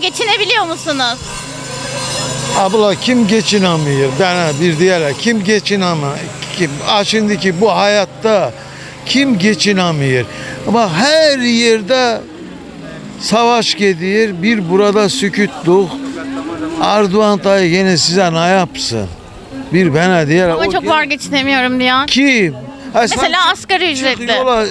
Geçinebiliyor musunuz? Abla kim geçinemiyor? Bana bir diğer kim geçinemiyor? Kim? Ha şimdiki bu hayatta kim geçinemiyor? Ama her yerde savaş gidiyor. Bir burada sükutluk. Erdoğan dayı yine size ne yapsın? Bir bana diğer. Ama o çok var geçinemiyorum diyen. Kim? Ha Mesela asgari çık ücretli. yola,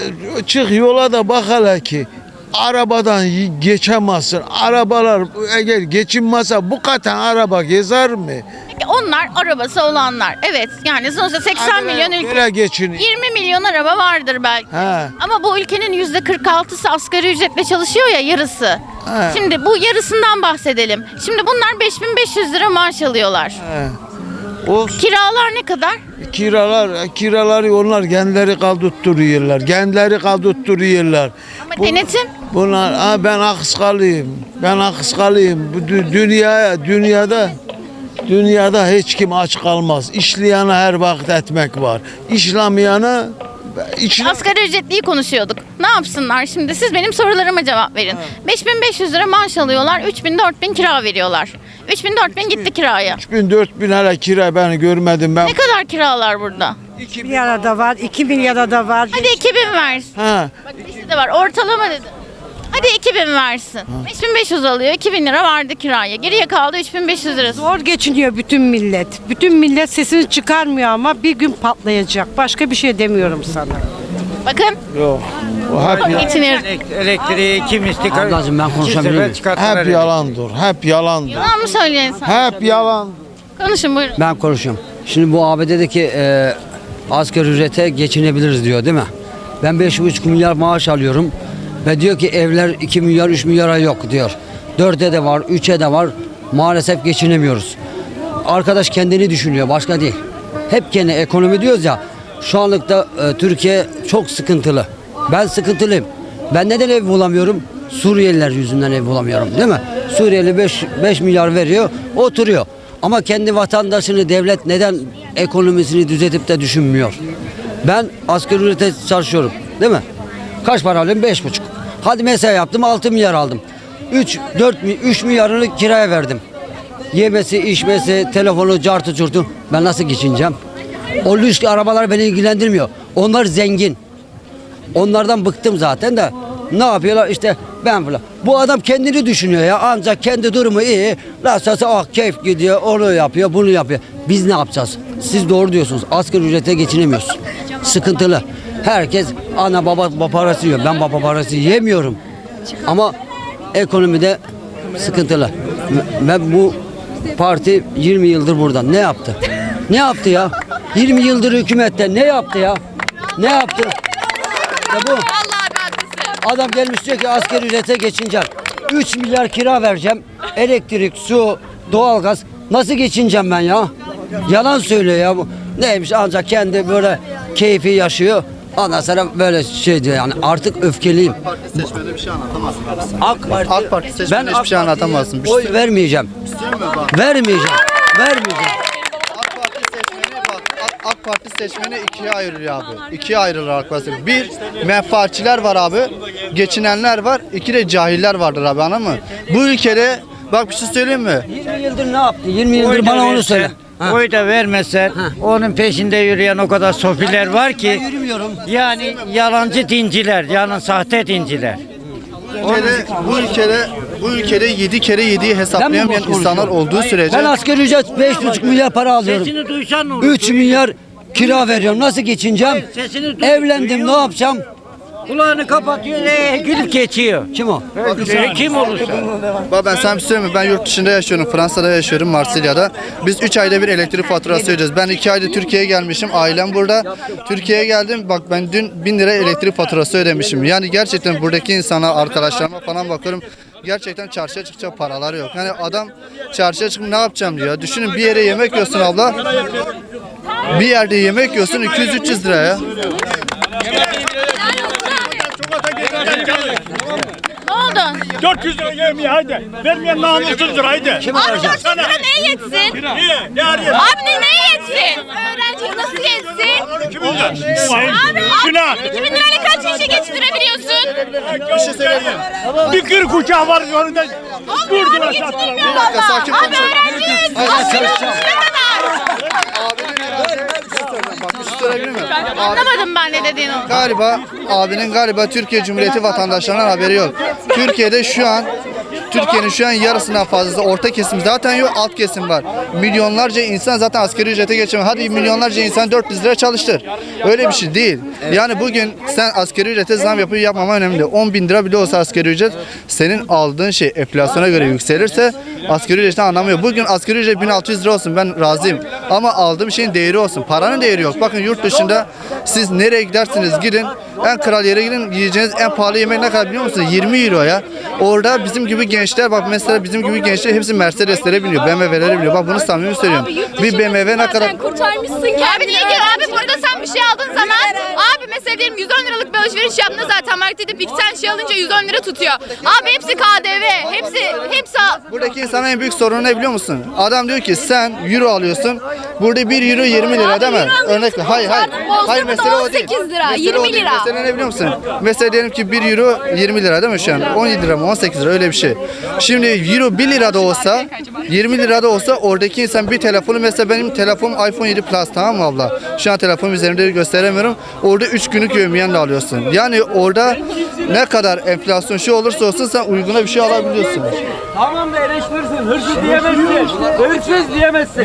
çık yola da bak hele ki arabadan geçemezsin. Arabalar eğer geçinmezse bu katan araba gezer mi? Onlar arabası olanlar. Evet yani sonuçta 80 milyon ülke. Geçin. 20 milyon araba vardır belki. He. Ama bu ülkenin yüzde 46'sı asgari ücretle çalışıyor ya yarısı. He. Şimdi bu yarısından bahsedelim. Şimdi bunlar 5500 lira maaş alıyorlar. He. O Kiralar ne kadar? kiralar, kiraları onlar kendileri kaldırttırıyorlar. Kendileri kaldırttırıyorlar. Ama denetim Bunlar, ha ben akıskalıyım. Ben akıskalıyım. Bu dü- dünyaya, dünyada dünyada hiç kim aç kalmaz. İşleyene her vakit etmek var. İşlemeyene işle... asgari ücretliyi konuşuyorduk. Ne yapsınlar şimdi? Siz benim sorularıma cevap verin. 5500 lira maaş alıyorlar. 3000 4000 kira veriyorlar. 3000 4000 gitti kiraya. 3000 4000 hele kira ben görmedim ben. Ne kadar kiralar burada? Bir arada var, iki milyara da var. Hadi 2000 versin. Ha, Bak liste de var. Ortalama dedim. Hadi 2000 versin. 5500 alıyor. 2000 lira vardı kiraya. Geriye kaldı 3500 lirası. Zor geçiniyor bütün millet. Bütün millet sesini çıkarmıyor ama bir gün patlayacak. Başka bir şey demiyorum sana. Bakın yok. O hep, geçinir. Elektriği kim istikrar? Ablacığım ben konuşabilir miyim? hep yalandır. Hep yalandır. Yalan mı söylüyorsun? Hep yalan. Konuşun buyurun. Ben konuşuyorum. Şimdi bu ABD'deki e, asgari ücrete geçinebiliriz diyor değil mi? Ben 5,5 milyar maaş alıyorum. Ve diyor ki evler 2 milyar 3 milyara yok diyor. 4'e de var 3'e de var. Maalesef geçinemiyoruz. Arkadaş kendini düşünüyor başka değil. Hep kendi ekonomi diyoruz ya. Şu anlıkta e, Türkiye çok sıkıntılı. Ben sıkıntılıyım. Ben neden ev bulamıyorum? Suriyeliler yüzünden ev bulamıyorum değil mi? Suriyeli 5, 5 milyar veriyor oturuyor. Ama kendi vatandaşını devlet neden ekonomisini düzeltip de düşünmüyor? Ben asgari ücrete çalışıyorum değil mi? Kaç para alıyorum? Beş buçuk. Hadi mesela yaptım 6 milyar aldım. 3, 4, 3 milyarını kiraya verdim. Yemesi, içmesi, telefonu, cartı curtu. Ben nasıl geçineceğim? O lüks arabalar beni ilgilendirmiyor. Onlar zengin. Onlardan bıktım zaten de. Ne yapıyorlar işte ben falan. Bu adam kendini düşünüyor ya ancak kendi durumu iyi. Nasılsa ah keyif gidiyor onu yapıyor bunu yapıyor. Biz ne yapacağız? Siz doğru diyorsunuz asgari ücrete geçinemiyoruz. Sıkıntılı. Herkes ana baba, parası yiyor. Ben baba parası yemiyorum. Ama ekonomide sıkıntılı. Ben bu parti 20 yıldır burada. Ne yaptı? Ne yaptı ya? 20 yıldır hükümette ne yaptı ya? Ne yaptı? Ya bu. Adam gelmiş diyor ki asgari ücrete geçineceğim. 3 milyar kira vereceğim. Elektrik, su, doğalgaz. Nasıl geçineceğim ben ya? Yalan söylüyor ya bu. Neymiş ancak kendi böyle keyfi yaşıyor. Ondan sonra böyle şey diyor yani artık öfkeliyim. Seçmene bir şey anlatamazsın. AK Parti, AK Parti seçmene hiçbir şey anlatamazsın. Bir şey Oy vermeyeceğim. Vermeyeceğim. Vermeyeceğim. AK Parti seçmeni bak AK, AK Parti seçmeni ikiye ayrılıyor abi. İkiye ayrılır AK Parti. Bir menfaatçiler var abi. Geçinenler var. İki de cahiller vardır abi anladın mı? Bu ülkede bak bir şey söyleyeyim mi? 20 yıldır ne yaptı? 20 yıldır bana onu söyle. Ha. Oy da vermesen onun peşinde yürüyen o kadar sofiler var Ben ki yürümüyorum. yani yalancı dinciler, yani sahte dinciler. Ülkede, bu ülkede bu ülkede 7 kere 7'yi hesaplayamayan boş konuşuyorum? insanlar olduğu sürece Ben asgari ücret 5,5 milyar para alıyorum. Sesini duysan ne olur? 3 milyar kira veriyorum. Nasıl geçineceğim? Sesini duy- Evlendim ne yapacağım? Kulağını kapatıyor, ee, gülüp geçiyor. Kim o? Ee, kim olursa. Bak ben sana bir şey söyleyeyim mi? Ben yurt dışında yaşıyorum. Fransa'da yaşıyorum. Marsilya'da. Biz 3 ayda bir elektrik faturası ödüyoruz. Ben 2 ayda Türkiye'ye gelmişim. Ailem burada. Türkiye'ye geldim. Bak ben dün 1000 lira elektrik faturası ödemişim. Yani gerçekten buradaki insana, arkadaşlarıma falan bakıyorum. Gerçekten çarşıya çıkacak paraları yok. Yani adam çarşıya çıkıp ne yapacağım diyor. Düşünün bir yere yemek yiyorsun abla. Bir yerde yemek yiyorsun 200-300 lira oldu? 400 lira yemeği haydi. Vermeyen namussuzdur haydi. Kim Abi arayacak? 400 lira neye yetsin? Niye? Ne arıyor? Abi ne neye yetsin? Öğrenci nasıl yetsin? Kim oldu? Abi, Günah. 2000 lirayla kaç kişi geçindirebiliyorsun? Bir şey söyleyeyim. Bir kırk uçağı var yanında. Vurdular sattılar. Bir dakika, sakin Abi öğrenciyiz. Anlamadım ben ne dediğini. Galiba abinin galiba Türkiye Cumhuriyeti vatandaşlarından haberi yok. Türkiye'de şu an Türkiye'nin şu an yarısından fazlası orta kesim zaten yok alt kesim var. Milyonlarca insan zaten asgari ücrete geçemiyor. Hadi milyonlarca insan 400 lira çalıştır. Öyle bir şey değil. Yani bugün sen asgari ücrete zam yapıp yapmama önemli. 10 bin lira bile olsa asgari ücret senin aldığın şey enflasyona göre yükselirse asgari ücretin anlamı yok. Bugün asgari ücret 1600 lira olsun ben razıyım. Ama aldığım şeyin değeri olsun. Paranın değeri yok. Bakın yurt dışında siz nereye gidersiniz gidin en kral yere gidin yiyeceğiniz en pahalı yemek ne kadar biliyor musunuz? 20 euro ya. Orada bizim gibi gençler bak mesela bizim gibi gençler hepsi Mercedes'lere biniyor. BMW'lere biniyor. Bak bunu samimi söylüyorum. Bir BMW ne kadar kurtarmışsın Abi niye ki abi burada sen bir şey aldığın zaman abi mesela diyelim 110 liralık bir alışveriş yaptın zaten gidip iki tane şey alınca 110 lira tutuyor. Abi hepsi KDV, hepsi hepsi Buradaki insanın en büyük sorunu ne biliyor musun? Adam diyor ki sen euro alıyorsun. Burada 1 euro 20 lira değil mi? Örnek hayır hayır. Hayır mesele o değil. 18 lira, Mesele 20 o değil. lira. Mesele ne biliyor musun? Mesela diyelim ki 1 euro 20 lira değil mi şu an? 17 lira mı 18 lira öyle bir şey. Şimdi euro 1 lira da olsa 20 lira da olsa oradaki insan bir telefonu mesela benim telefonum iPhone 7 Plus tamam mı abla? Şu an telefonum üzerinde gösteremiyorum. Orada 3 günlük yövmiyen de alıyorsun. Yani orada ne kadar enflasyon şey olursa olsun sen uyguna bir şey alabiliyorsun. Tamam da eleştirirsin. Hırsız diyemezsin. Hırsız diyemezsin.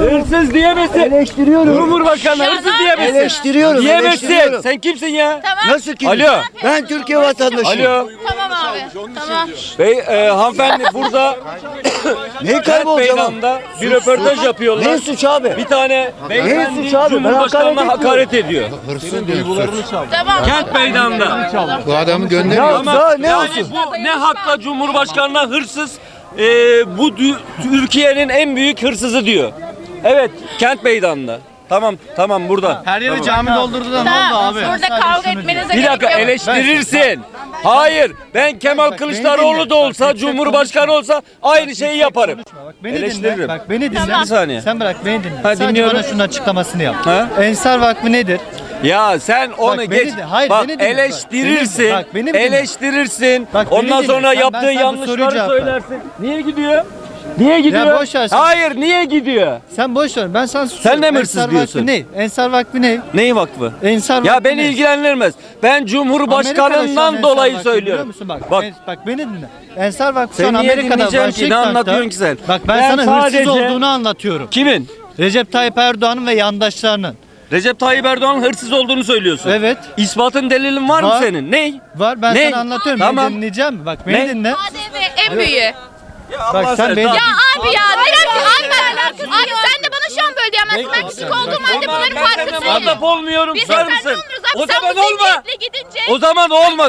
Hırsız diyemezsin. Eleştiriyorum. Cumhurbaşkanı hırsız diyemezsin. Eleştiriyorum, Diyemezsin. eleştiriyorum. Sen kimsin ya? Tamam. Nasıl ki? Alo. Ben Türkiye vatandaşıyım. Alo. Tamam abi. Tamam. Bey e, hanımefendi burada Neyi Kent kaybolacağım? abi? Meydanı'nda bir röportaj yapıyorlar. Ne suç abi? Bir tane beyefendi suç abi? Ben Cumhurbaşkanı'na hakaret hakaret ediyor. Tamam. Kent Meydanı'nda. Bu adamı gönderiyor. Ama Daha ne yani olsun? bu ne hakla Cumhurbaşkanı'na hırsız e, bu dü- Türkiye'nin en büyük hırsızı diyor. Evet Kent Meydanı'nda. Tamam tamam burada. Her yeri cami doldurdu da ne oldu Tamam. abi? Burada kavga etmenize Bir gerek dakika yok. eleştirirsin. Hayır ben Kemal Kılıçdaroğlu da olsa Cumhurbaşkanı olsa aynı şeyi yaparım. Beni Eleştiririm. dinle. Bak beni dinle. Bir saniye. Sen bırak beni dinle. Ha, Sadece dinliyorum. bana şunun açıklamasını yap. Ha? Ensar Vakfı nedir? Ya sen onu beni geç. de- hayır, bak beni dinle. eleştirirsin. Beni- bak, beni dinle. eleştirirsin. Bak, beni Ondan dinle. sonra Sen- ben yaptığı sana bu soruyu yanlışları söylersin. Niye gidiyor? Niye gidiyor? boş ver sen. Hayır niye gidiyor? Sen boş ver. Ben sana Sen de mi hırsız Ensar diyorsun? Vakfı ne? Ensar Vakfı ne? Neyi vakfı? Ensar Vakfı Ya beni ne? ilgilendirmez. Ben Amerika'da şu an Cumhurbaşkanından Ensar dolayı Vakfı biliyor söylüyorum. musun? Bak, Bak en- bak beni dinle. Ensar Vakfı şu Sen an niye Amerika'da dinleyeceğim ki? Ne Washington'da- anlatıyorsun ki sen? Bak ben, Ben sana sadece- hırsız olduğunu anlatıyorum. kimin? Recep Tayyip Erdoğan'ın ve yandaşlarının. Recep Tayyip Erdoğan'ın hırsız olduğunu söylüyorsun. Evet. İspatın delilin var, mı Var. senin? Ney? Var ben Ne? sana anlatıyorum. Tamam. Beni dinleyeceğim mi? Bak beni Ne? dinle. KDV en büyüğü. Bak sen beni Ya abi ya neden ki abi ben abi sen de bana şu an böyle diyemezsin. Ben küçük olduğum halde bunların farkındayım. muhatap olmuyorum. Biz de Sar seninle mısın? olmuyoruz abi. O Sen zaman bu olma. zihniyetle gidince. O zaman olma.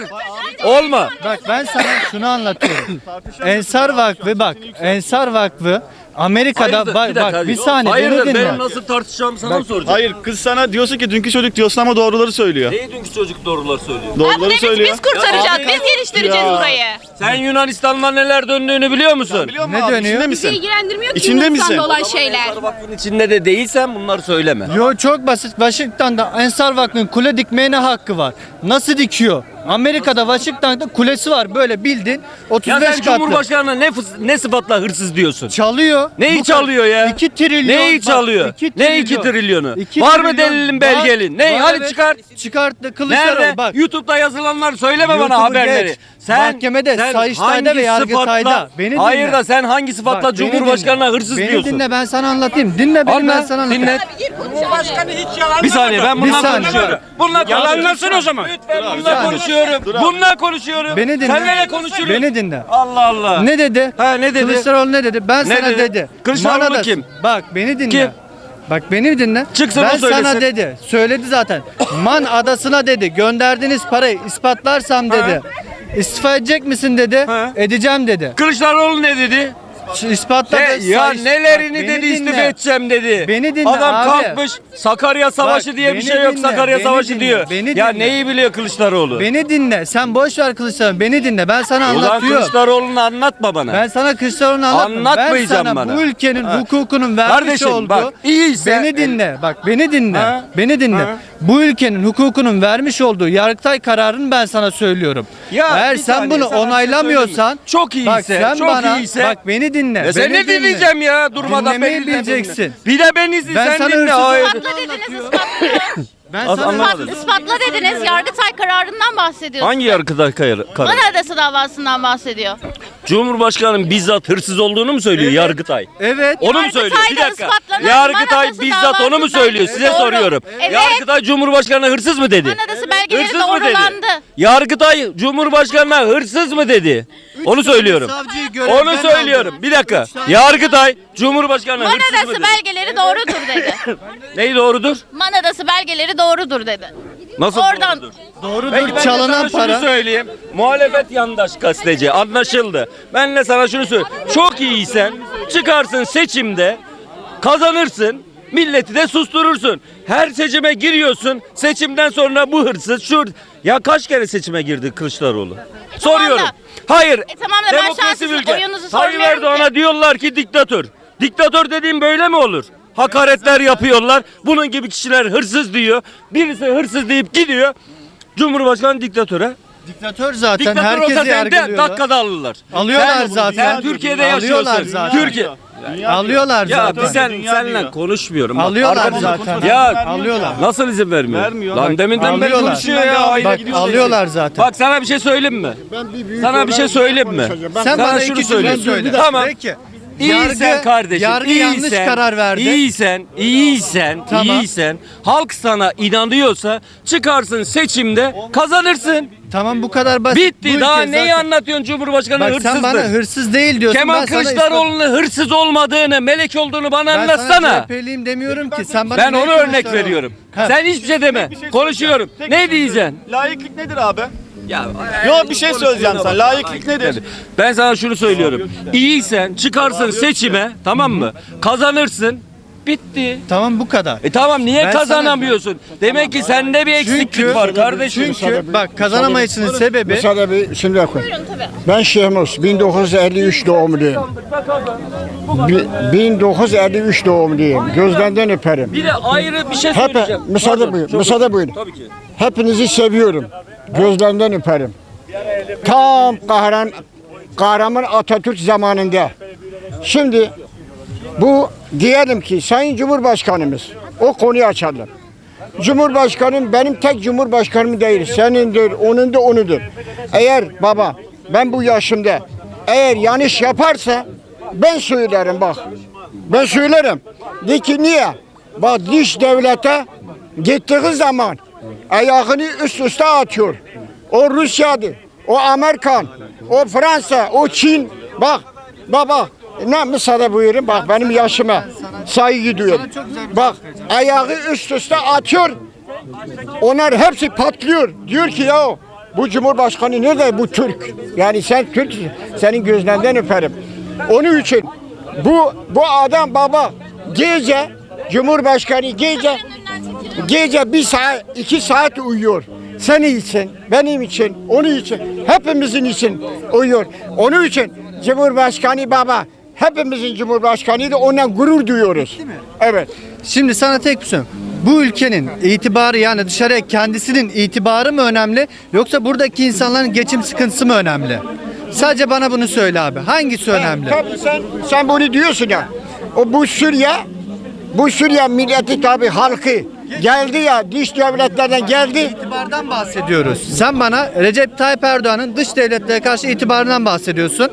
Olma. Bak ben sana şunu anlatıyorum. Ensar Vakfı bak. Ensar Vakfı Amerika'da Hayırdır? bak, Bir dakika. bak bir saniye Hayırdır? beni dinle. Benim nasıl tartışacağım sana mı soracağım? Hayır kız sana diyorsun ki dünkü çocuk diyorsun ama doğruları söylüyor. Neyi dünkü çocuk doğrular söylüyor? Abi Doğruları biz, söylüyor. biz kurtaracağız. Ya Biz geliştireceğiz Ya. burayı. Sen Yunanistan'la neler döndüğünü biliyor musun? Biliyor musun Ne abi? dönüyor? İçinde misin? İlgilendirmiyor ki İçinde Yunanistan'da misin? olan şeyler. Vakfın içinde de değilsen bunları söyleme. Yo çok basit. Washington'da Ensar Vakfı'nın kule dikmeye ne hakkı var? Nasıl dikiyor? Amerika'da Washington'da kulesi var böyle bildin Ya 35 sen katlı. Cumhurbaşkanına ne, fıs- ne sıfatla hırsız diyorsun? Çalıyor. Neyi Bu çalıyor ya? 2 trilyon. Neyi bak, çalıyor? iki ne iki trilyon. trilyonu? İki var mı trilyon. delilin Var- belgelin? Ne? var Hadi evet. çıkart. Çıkarttı Kılıçdaroğlu Nerede? bak. YouTube'da yazılanlar söyleme YouTube'u bana haberleri. geç. Sen Mahkemede, sen Sayıştay'da hangi ve Yargıtay'da. sıfatla- Beni Hayır dinle. da sen hangi sıfatla Bak, beni Cumhurbaşkanına dinle. hırsız beni diyorsun? dinle ben sana anlatayım. Dinle beni ben sana anlatayım. dinle. Bir saniye ben bununla Bir saniye. konuşuyorum. Bununla Yalanlasın o zaman. Lütfen bununla konuşuyorum. Bununla konuşuyorum. Beni dinle. Senle ne konuşuyorum? Beni dinle. Allah Allah. Ne dedi? Ha, ne dedi? Kılıçdaroğlu ne dedi? Ben Ne sana dedi? dedi. Kılıçdaroğlu Manada- kim? Bak beni dinle. Kim? Bak beni dinle. Çıksın ben o söylesin. sana dedi. Söyledi zaten. Man adasına dedi. Gönderdiğiniz parayı ispatlarsam dedi. İstifa edecek misin dedi. Ha. Edeceğim dedi. Kılıçdaroğlu ne dedi? İspatladı. Ne, ya nelerini dedi dinle. edeceğim dedi. Beni dinle Adam abi. kalkmış Sakarya Savaşı Bak, diye bir beni şey yok dinle, Sakarya beni Savaşı dinle, diyor. beni ya dinle. neyi biliyor Kılıçdaroğlu? Beni dinle. Sen boş ver Kılıçdaroğlu. Beni dinle. Ben sana Ulan anlatıyorum. Kılıçdaroğlu'nu anlatma bana. Ben sana Kılıçdaroğlu'nu anlatmam. Ben Anlatmayacağım sana bana. bu ülkenin Ha. hukukunun vermiş Kardeşim, olduğu... bak, iyiyse- Beni dinle. Bak beni dinle. Ha? Beni dinle. Ha? Bu ülkenin hukukunun vermiş olduğu Yargıtay kararını ben sana söylüyorum. Ya Eğer bir sen saniye, bunu sana bir şey onaylamıyorsan söyleyeyim. Çok iyiyse, bak sen çok bana, iyiyse- bak beni dinle. Ya sen beni ne dinle. dinleyeceğim ya durmadan Dinlemeyi beni dinle. bileceksin. Bir de ben izle Ben sen sana dinle. hırsız Hayır. Ispatla dediniz ispatlıyor. Ben Az sana anlamadım. Ispatla dediniz. Yargıtay kararından bahsediyorsunuz. Hangi yargıda karar? Mana Adası davasından bahsediyor. Cumhurbaşkanının bizzat hırsız olduğunu mu söylüyor Yargıtay? Evet. Onu mu Yargıtay'da söylüyor? Bir dakika. Yargıtay Manadası bizzat onu mu davasından- söylüyor? Size Doğru. soruyorum. Evet. Yargıtay Cumhurbaşkanına hırsız mı dedi? Adası belgeleri Hırsız mı dedi? doğrulandı. Yargıtay Cumhurbaşkanına hırsız mı dedi? Onu söylüyorum. savcıyı Onu görevden söylüyorum. aldı. Bir dakika. Yargıtay Cumhurbaşkanına hırsız mı Adası dedi? belgeleri doğrudur dedi. Neyi doğrudur? Man Adası belgeleri doğrudur dedi. Nasıl Oradan doğrudur? Doğrudur. Peki ben de Çalınan sana şunu para. söyleyeyim. Muhalefet yandaş gazeteci anlaşıldı. Ben de sana şunu söyleyeyim. Çok iyiysen çıkarsın seçimde kazanırsın. Milleti de susturursun. Her seçime giriyorsun. Seçimden sonra bu hırsız şu ya kaç kere seçime girdi Kılıçdaroğlu? Soruyorum. da- Hayır. E tamam da ben ülke. oyunuzu Tayyip Erdoğan'a ki. diyorlar ki diktatör. Diktatör dediğim böyle mi olur? Hakaretler yapıyorlar. Bunun gibi kişiler hırsız diyor. Birisi hırsız deyip gidiyor. Cumhurbaşkanı diktatöre. Diktatör zaten Diktatör herkesi de yargılıyorlar. dakikada alırlar. Alıyorlar Sen- zaten. Sen Türkiye'de Alıyorlar yaşıyorsun. zaten. Türkiye. Alıyorlar Ya zaten. biz sen seninle konuşmuyorum. Bak, Alıyorlar arkadaşım- zaten. Ya Alıyorlar. nasıl izin vermiyor? Vermiyor. Lan deminden beri Alıyorlar. konuşuyor ya. Ayna Bak gibi alıyorlar zaten. Bak sana bir şey söyleyeyim mi? Sana bir şey söyleyeyim mi? Sen sana bana şunu iki söyle. Tamam. Peki. İyisen Yargı- kardeşim. yargı iyisen, yanlış karar verdi. İyisen, iyisen, Tamam. iyisen. Halk sana inanıyorsa çıkarsın seçimde kazanırsın. Tamam bu kadar basit. Bitti. Bu Daha ülke neyi zaten- anlatıyorsun Cumhurbaşkanı Bak hırsızdır. sen bana hırsız değil diyorsun. Kemal ben sana Kılıçdaroğlu'nun hırsız olmadığını, melek olduğunu bana Ben sana anlatsana. CHP'liyim demiyorum ki. Sen bana Ben onu örnek veriyorum. Ha. Sen hiçbir şey deme. Konuşuyorum. Ne diyeceksin? Layıklık nedir abi? Ya, Yok bir şey söyleyeceğim sana. Layıklık nedir? Ben sana şunu söylüyorum. İyiysen çıkarsın seçime tamam mı? Kazanırsın. Bitti. Tamam bu kadar. E tamam niye Ben sana- kazanamıyorsun? Demek ki sende bir eksiklik var kardeşim. Çünkü bak kazanamayışının sebebi Müsaade bir şimdi bakın. Buyurun tabii. Ben Şehmus 1953 doğumluyum. Bi- 1953 doğumluyum. Gözlerinden öperim. Bir de ayrı bir şey Hep söyleyeceğim. müsaade Pardon, buyurun. çok Müsaade buyurun. Tabii ki. Hepinizi seviyorum. Gözlerinden öperim. Tam kahraman kahraman Atatürk zamanında. Şimdi bu diyelim ki Sayın Cumhurbaşkanımız o konuyu açalım. Cumhurbaşkanım benim tek cumhurbaşkanım değil. Senindir, onun da onudur. Eğer baba ben bu yaşımda eğer yanlış yaparsa ben söylerim bak. Ben söylerim. De ki niye? Bak dış devlete gittiği zaman ayağını üst üste atıyor. O Rusya'dır, o Amerikan, o Fransa, o Çin. Bak, baba ne müsaade buyurun bak benim yaşıma saygı duyuyorum. Bak ayağı üst üste atıyor. Onlar hepsi patlıyor. Diyor ki ya bu Cumhurbaşkanı nerede bu Türk? Yani sen Türk, senin gözlerinden öperim. Onun için bu bu adam baba gece Cumhurbaşkanı gece gece bir saat iki saat uyuyor. Senin için, benim için, onun için, hepimizin için uyuyor. Onun için Cumhurbaşkanı baba hepimizin Cumhurbaşkanıydı ondan gurur duyuyoruz. Evet. Şimdi sana tek bir şey. Bu ülkenin itibarı yani dışarıya kendisinin itibarı mı önemli yoksa buradaki insanların geçim sıkıntısı mı önemli? Sadece bana bunu söyle abi. Hangisi önemli? Tabii sen sen bunu diyorsun ya. O bu Suriye bu Suriye milleti tabii halkı geldi ya dış devletlerden geldi. İtibardan bahsediyoruz. Sen bana Recep Tayyip Erdoğan'ın dış devletlere karşı itibarından bahsediyorsun.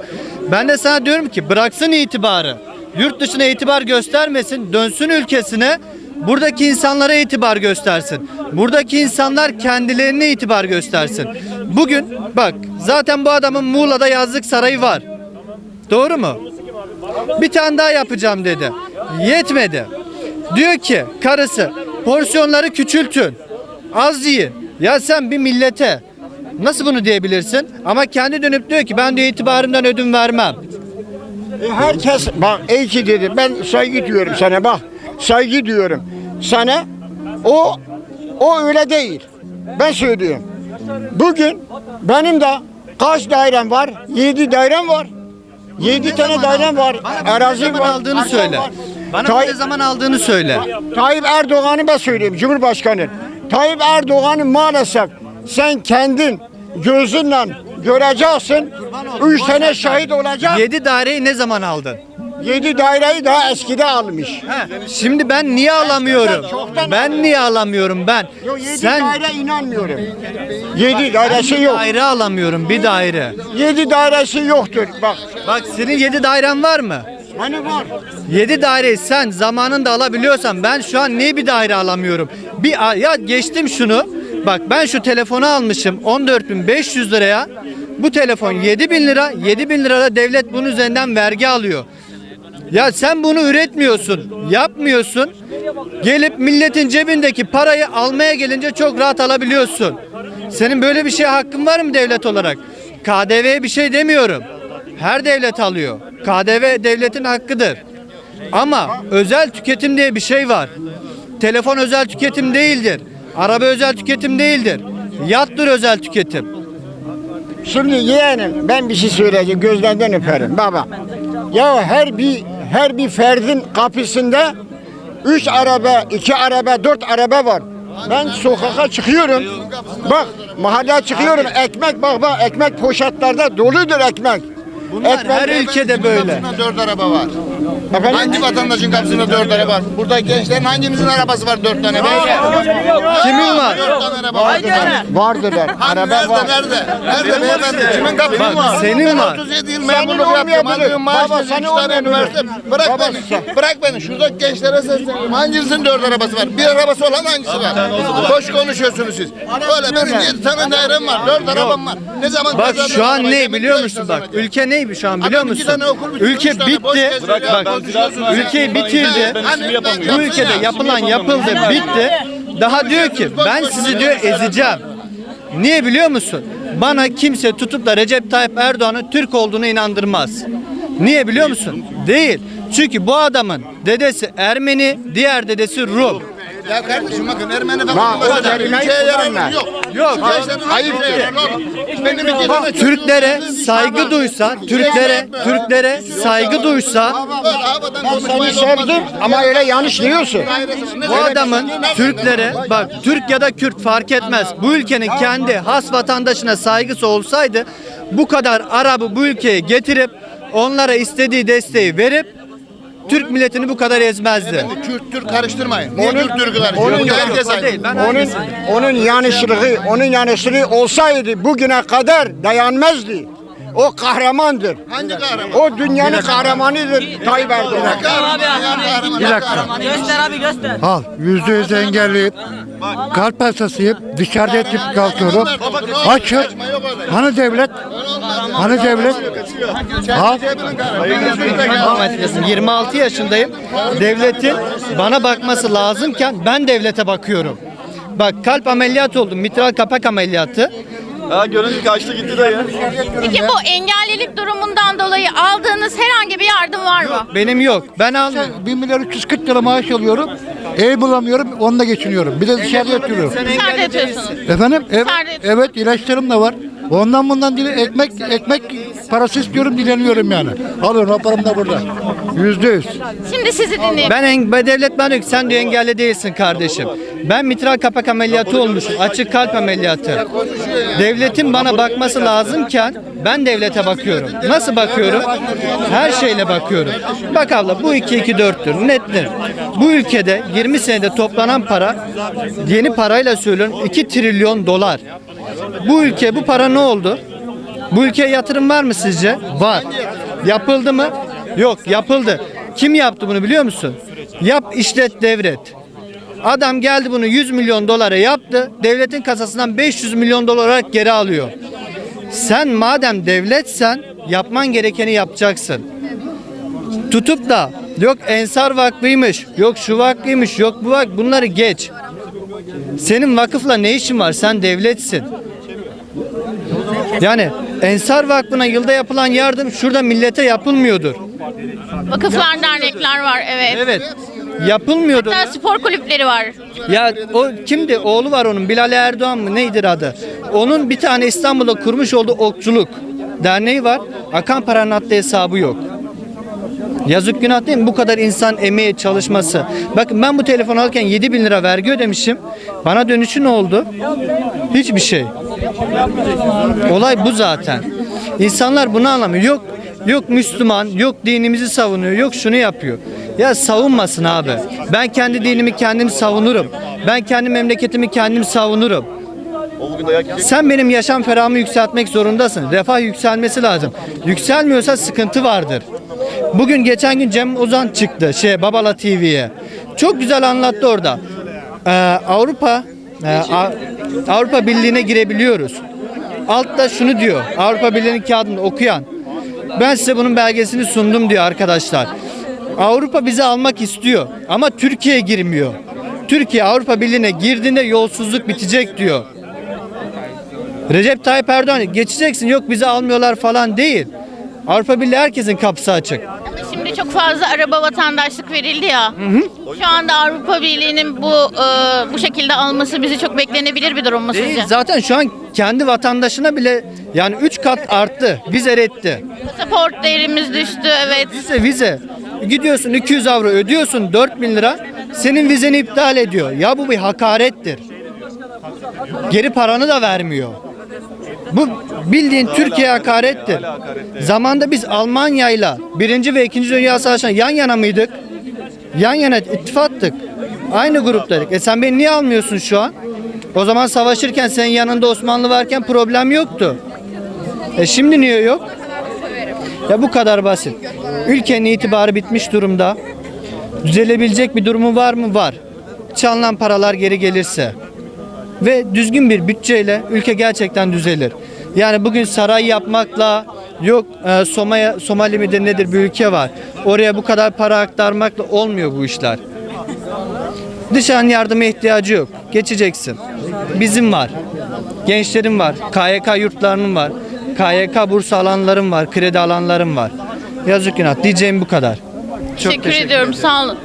Ben de sana diyorum ki bıraksın itibarı. Yurt dışına itibar göstermesin, dönsün ülkesine. Buradaki insanlara itibar göstersin. Buradaki insanlar kendilerine itibar göstersin. Bugün bak zaten bu adamın Muğla'da yazlık sarayı var. Doğru mu? Bir tane daha yapacağım dedi. Yetmedi. Diyor ki karısı porsiyonları küçültün. Az yiyin. Ya sen bir millete nasıl bunu diyebilirsin? Ama kendi dönüp diyor ki ben de itibarımdan ödün vermem. E, herkes bak iyi ki dedi. Ben saygı duyuyorum sana bak. Saygı duyuyorum. Sana o o öyle değil. Ben söylüyorum. Bugün benim de kaç dairem var? Yedi dairem var. Yedi tane dairem var. Ne Arazi zaman var. aldığını söyle. var. Bana Tay- ne zaman aldığını söyle. Tayyip Erdoğan'ı ben söyleyeyim Cumhurbaşkanı. Tayyip Erdoğan'ı maalesef sen kendin gözünle göreceksin. Üç tane şahit olacak. 7 daireyi ne zaman aldın? Yedi daireyi daha eskide almış. He, Şimdi ben niye alamıyorum? Ben niye alamıyorum ben? Yo, yedi Sen daire inanmıyorum. Yedi dairesi yok. daire alamıyorum bir daire. Yedi dairesi yoktur. Bak Bak senin 7 dairen var mı? Hani var. 7 daireyi sen zamanında alabiliyorsan ben şu an niye bir daire alamıyorum? Bir ya geçtim şunu. Bak ben şu telefonu almışım 14.500 liraya. Bu telefon 7000 lira. 7000 lirada devlet bunun üzerinden vergi alıyor. Ya sen bunu üretmiyorsun, yapmıyorsun. Gelip milletin cebindeki parayı almaya gelince çok rahat alabiliyorsun. Senin böyle bir şeye hakkın var mı devlet olarak? KDV'ye bir şey demiyorum. Her devlet alıyor. KDV devletin hakkıdır. Ama özel tüketim diye bir şey var. Telefon özel tüketim değildir. Araba özel tüketim değildir. Yattır özel tüketim. Şimdi yeğenim ben bir şey söyleyeceğim gözlerinden öperim baba. Ya her bir her bir ferdin kapısında üç araba, iki araba, dört araba var. Ben sokağa çıkıyorum. Bak mahalleye çıkıyorum. Ekmek bak bak ekmek poşetlerde doludur ekmek. Bunlar her ülkede böyle. Dört araba var. Efendim? Hangi vatandaşın kapısında dört araba var? Burada gençlerin hangimizin arabası var dört tane? Kimin var? Dört tane araba var. Vardırlar. Hani Araba nerede, var. nerede? Nerede beyefendi? Kimin kapısı Bak, var? senin ben var. 37 yıl memurluk yaptım. olmayabilir. Alıyorum maaş Baba, senin tane olmayabilir. üniversite. Bırak Baba, beni. Bırak beni. Şurada gençlere sesleniyorum. Hanginizin dört arabası var? Bir arabası olan hangisi var? Boş konuşuyorsunuz siz. Böyle benim yedi tane dairem var. Dört arabam var. Ne zaman Bak şu an arabayı? ne biliyor musun bak ülke ne şu an biliyor Adam iki musun? tane okul bitirmiş, üç Ülke tane boş bitti. geziyor ya. Bak ülkeyi bitirdi. Bu ülkede ya. yapılan yapıldı bitti. Daha diyor ki ben sizi diyor ezeceğim. Niye biliyor musun? Bana kimse tutup da Recep Tayyip Erdoğan'ın Türk olduğunu inandırmaz. Niye biliyor musun? Değil. Çünkü bu adamın dedesi Ermeni, diğer dedesi Rum. Ya kardeşim bakın Ermeni Bak, falan o kelimeyi kullanma. yok. Ayıp değil. Türklere saygı duysa, Türklere Türklere saygı duysa Ben seni sevdim ama öyle yanlış diyorsun. Bu adamın Türklere bak Türk ya da Kürt fark etmez. Bu ülkenin kendi has vatandaşına saygısı olsaydı bu kadar Arabı bu ülkeye getirip onlara istediği desteği verip Türk milletini bu kadar ezmezdi. Kürt Türk karıştırmayın. Niye Onun- Kürt Türk'ü onun- karıştırıyorsun? Herkes aynı. değil. Ben Onun onun yanlışlığı, onun yanlışlığı olsaydı bugüne kadar dayanmazdı. O kahramandır. Hangi kahraman? O dünyanın kahramanıdır Tayyip Erdoğan. Bir dakika. Al yüzde yüz engelliyim. Kalp hastasıyım. Dışarıda yatıp kalkıyorum. Açım. Hani devlet? Hani devlet? Al. Ahmet Yasin, 26 yaşındayım. Devletin bana bakması lazımken ben devlete bakıyorum. Bak kalp ameliyatı oldum. Mitral kapak ameliyatı. Peki bu engellilik durumundan dolayı aldığınız herhangi bir yardım var mı? Benim yok. Ben almıyorum. 1 milyar 340 lira maaş alıyorum. Ev bulamıyorum. Onunla geçiniyorum. Bir de dışarıda yatıyorum. Dışarıda yatıyorsunuz. Efendim? Ev, Dışarıda evet ilaçlarım da var. Ondan bundan dile ekmek ekmek parası istiyorum dileniyorum yani. Alıyorum param da burada. Yüzde yüz. Şimdi sizi dinleyelim. Ben en, ben devlet bana diyor ki sen diyor engelli değilsin kardeşim. Ben mitral kapak ameliyatı olmuşum. Açık kalp ameliyatı. Devletin bana bakması lazımken ben devlete bakıyorum. Nasıl bakıyorum? Her şeyle bakıyorum. Bak abla bu 2 2 4'tür. Nettir. Bu ülkede 20 senede toplanan para yeni parayla söylüyorum 2 trilyon dolar. Bu ülke bu para ne oldu? Bu ülkeye yatırım var mı sizce? Var. Yapıldı mı? Yok, yapıldı. Kim yaptı bunu biliyor musun? Yap, işlet, devret. Adam geldi bunu 100 milyon dolara yaptı. Devletin kasasından 500 milyon dolar olarak geri alıyor. Sen madem devletsen yapman gerekeni yapacaksın. Tutup da yok Ensar Vakfı'ymış, yok şu vakfıymış, yok bu vakf bunları geç. Senin vakıfla ne işin var? Sen devletsin. Yani Ensar Vakfı'na yılda yapılan yardım şurada millete yapılmıyordur. Vakıflar, dernekler var evet. Evet. Yapılmıyordur. Hatta spor kulüpleri var. Ya o kimdi? Oğlu var onun. Bilal Erdoğan mı? Neydir adı? Onun bir tane İstanbul'da kurmuş olduğu okçuluk derneği var. Akan paranın adlı hesabı yok. Yazık günah değil mi? Bu kadar insan emeği çalışması. Bakın ben bu telefonu alırken 7 bin lira vergi ödemişim. Bana dönüşü ne oldu? Hiçbir şey. Olay bu zaten. İnsanlar bunu anlamıyor. Yok yok Müslüman, yok dinimizi savunuyor, yok şunu yapıyor. Ya savunmasın abi. Ben kendi dinimi kendim savunurum. Ben kendi memleketimi kendim savunurum. Sen benim yaşam ferahımı yükseltmek zorundasın. Refah yükselmesi lazım. Yükselmiyorsa sıkıntı vardır. Bugün geçen gün Cem Uzan çıktı şey Babala TV'ye. Çok güzel anlattı orada. Ee, Avrupa e, Avrupa Birliği'ne girebiliyoruz. Altta şunu diyor. Avrupa Birliği'nin kağıdını okuyan. Ben size bunun belgesini sundum diyor arkadaşlar. Avrupa bizi almak istiyor ama Türkiye girmiyor. Türkiye Avrupa Birliği'ne girdiğinde yolsuzluk bitecek diyor. Recep Tayyip Erdoğan geçeceksin yok bizi almıyorlar falan değil. Avrupa Birliği herkesin kapısı açık. Şimdi çok fazla araba vatandaşlık verildi ya. Şu anda Avrupa Birliği'nin bu e, bu şekilde alması bizi çok beklenebilir bir durum mu Değil, sizce? zaten şu an kendi vatandaşına bile yani 3 kat arttı. Vize reddi. Pasaport değerimiz düştü evet. Vize vize. Gidiyorsun 200 avro ödüyorsun 4000 lira. Senin vizeni iptal ediyor. Ya bu bir hakarettir. Geri paranı da vermiyor. Bu bildiğin Türkiye hakarettir. Zamanda biz Almanya'yla birinci ve ikinci Dünya Savaşı'na yan yana mıydık? Yan yana ittifaktık. Aynı gruptaydık. E sen beni niye almıyorsun şu an? O zaman savaşırken senin yanında Osmanlı varken problem yoktu. E şimdi niye yok? Ya bu kadar basit. Ülkenin itibarı bitmiş durumda. Düzelebilecek bir durumu var mı? Var. Çalınan paralar geri gelirse ve düzgün bir bütçeyle ülke gerçekten düzelir. Yani bugün saray yapmakla yok e, Somaya, Somali midir nedir bir ülke var. Oraya bu kadar para aktarmakla olmuyor bu işler. Dışarının yardıma ihtiyacı yok. Geçeceksin. Bizim var. Gençlerim var. KYK yurtlarının var. KYK burs alanlarım var. Kredi alanlarım var. Yazık günah. Diyeceğim bu kadar. Çok teşekkür ediyorum sağ olun.